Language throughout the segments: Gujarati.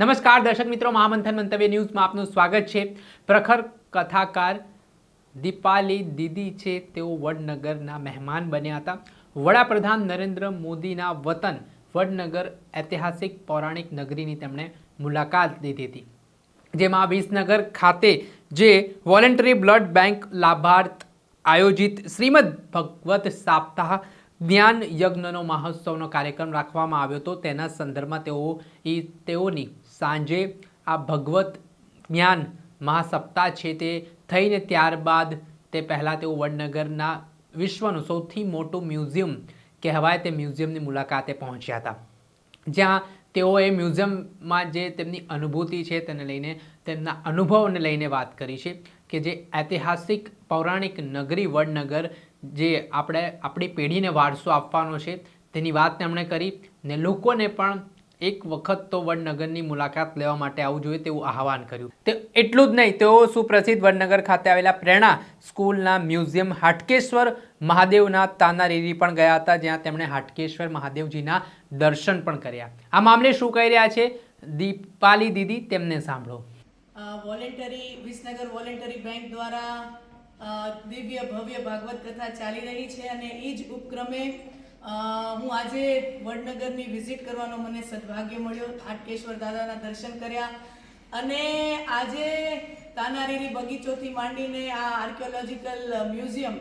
નમસ્કાર, દર્શક મિત્રો. મહામંથન મંતવ્ય ન્યૂઝમાં આપનું સ્વાગત છે. પ્રખર કથાકાર દીપાલી દીદી છે. તેઓ વડનગરના મહેમાન બન્યા હતા. વડાપ્રધાન નરેન્દ્ર મોદીના વતન વડનગર ઐતિહાસિક પૌરાણિક નગરીની તેમણે મુલાકાત લીધી હતી. જેમાં વિસનગર ખાતે જે વોલેન્ટરી બ્લડ બેંક લાભાર્થ આયોજિત શ્રીમદ ભગવત સાપ્તાહ જ્ઞાન યજ્ઞનો મહોત્સવનો કાર્યક્રમ રાખવામાં આવ્યો હતો. તેના સંદર્ભમાં તેઓ એ તેઓની સાંજે આ ભગવત જ્ઞાન મહાસપ્તાહ છે તે થઈને ત્યારબાદ તે પહેલાં તેઓ વડનગરના વિશ્વનું સૌથી મોટું મ્યુઝિયમ કહેવાય તે મ્યુઝિયમની મુલાકાતે પહોંચ્યા હતા. જ્યાં તેઓએ મ્યુઝિયમમાં જે તેમની અનુભૂતિ છે તેને લઈને, તેમના અનુભવને લઈને વાત કરી છે કે જે ઐતિહાસિક પૌરાણિક નગરી વડનગર જે આપણે આપણી પેઢીને વારસો આપવાનો છે, તેની વાત તેમણે કરી ને લોકોને પણ એક વખત તો વડનગરની મુલાકાત લેવા માટે આવવું જોઈએ તેવું આહવાન કર્યું. તે એટલું જ નહીં, તેઓ સુપ્રસિદ્ધ વડનગર ખાતે આવેલા પ્રેરણા સ્કૂલના મ્યુઝિયમ હાટકેશ્વર મહાદેવના તાનારીરી પણ ગયા હતા, જ્યાં તેમણે હાટકેશ્વર મહાદેવજીના દર્શન પણ કર્યા. આ મામલે શું કહી રહ્યા છે? દીપાલી દીદી, તેમને સાંભળો. વોલેન્ટરી, વિસનગર વોલેન્ટરી બેંક દ્વારા દિવ્ય ભવ્ય ભાગવત કથા ચાલી રહી છે અને એ જ ઉપક્રમે હું આજે વડનગરની વિઝિટ કરવાનો મને સદભાગ્ય મળ્યો. હાટકેશ્વર દાદાના દર્શન કર્યા. અને આજે તાનારીરી બગીચોથી માંડીને આ આર્કિયોલોજીકલ મ્યુઝિયમ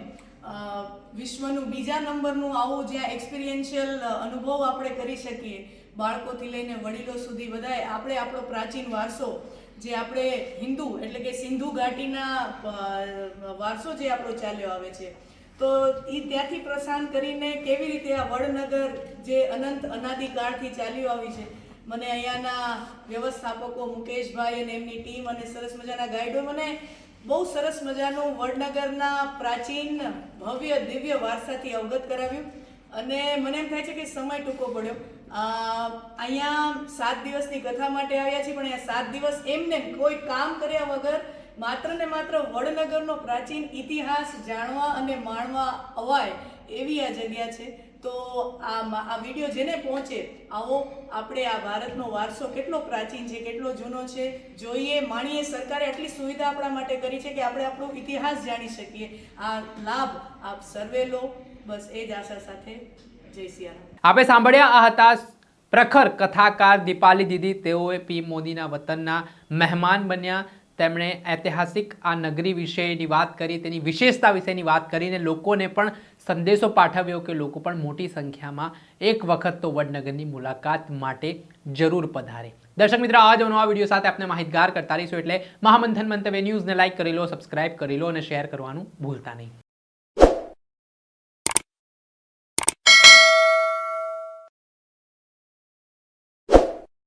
વિશ્વનું બીજા નંબરનું આવું જ્યાં એક્સપિરિયન્શિયલ અનુભવ આપણે કરી શકીએ, બાળકોથી લઈને વડીલો સુધી બધાએ, આપણે આપણો પ્રાચીન વારસો જે આપણે હિન્દુ એટલે કે સિંધુ ઘાટીના વારસો જે આપણો ચાલ્યો આવે છે. તો એ ત્યાંથી પ્રસ્થાન કરીને કેવી રીતે આ વડનગર જે અનંત અનાદિકાળથી ચાલ્યું આવી છે? મને અહીંયાના વ્યવસ્થાપકો મુકેશભાઈ અને એમની ટીમ અને સરસ મજાના ગાઈડો, મને બહુ સરસ મજાનું વડનગરના પ્રાચીન ભવ્ય દિવ્ય વારસાથી અવગત કરાવ્યું. અને મને એમ થાય છે કે સમય ટૂંકો પડ્યો. અહીંયા સાત દિવસની કથા માટે આવ્યા છીએ, પણ અહીંયા સાત દિવસ એમને કોઈ કામ કર્યા વગર માત્ર ને માત્ર વડનગરનો પ્રાચીન ઇતિહાસ જાણવા અને માણવા અવાય એવી આ જગ્યા છે. તો આ આ વીડિયો જેને પહોંચે, આવો આપણે આ ભારતનો વારસો કેટલો પ્રાચીન છે, કેટલો જૂનો છે, જોઈએ, માણીએ, સરકારે આટલી સુવિધા આપણા માટે કરી છે કે આપણે આપણો ઇતિહાસ જાણી શકીએ. આ લાભ આપ સર્વે લો. બસ એ જ આશા સાથે. જય સિયારામ. આપણે સાંભળ્યા આ હતા પ્રખર કથાકાર દીપાલી દીદી. તેઓએ પી મોદીના વતનના મહેમાન બન્યા. તેમણે ઐતિહાસિક આ નગરી વિશેની વાત કરી, તેની વિશેષતા વિશેની વાત કરીને લોકોને પણ સંદેશો પાઠવ્યો કે લોકો પણ મોટી સંખ્યામાં એક વખત તો વડનગરની મુલાકાત માટે જરૂર પધારે. દર્શક મિત્રો આવા જ નવા વીડિયો સાથે આપણે માહિતગાર કરતા રહીશું એટલે મહામંથન મંતવ્ય ન્યૂઝને લાઇક કરી લો, સબસ્ક્રાઇબ કરી લો અને શેર કરવાનું ભૂલતા નહીં.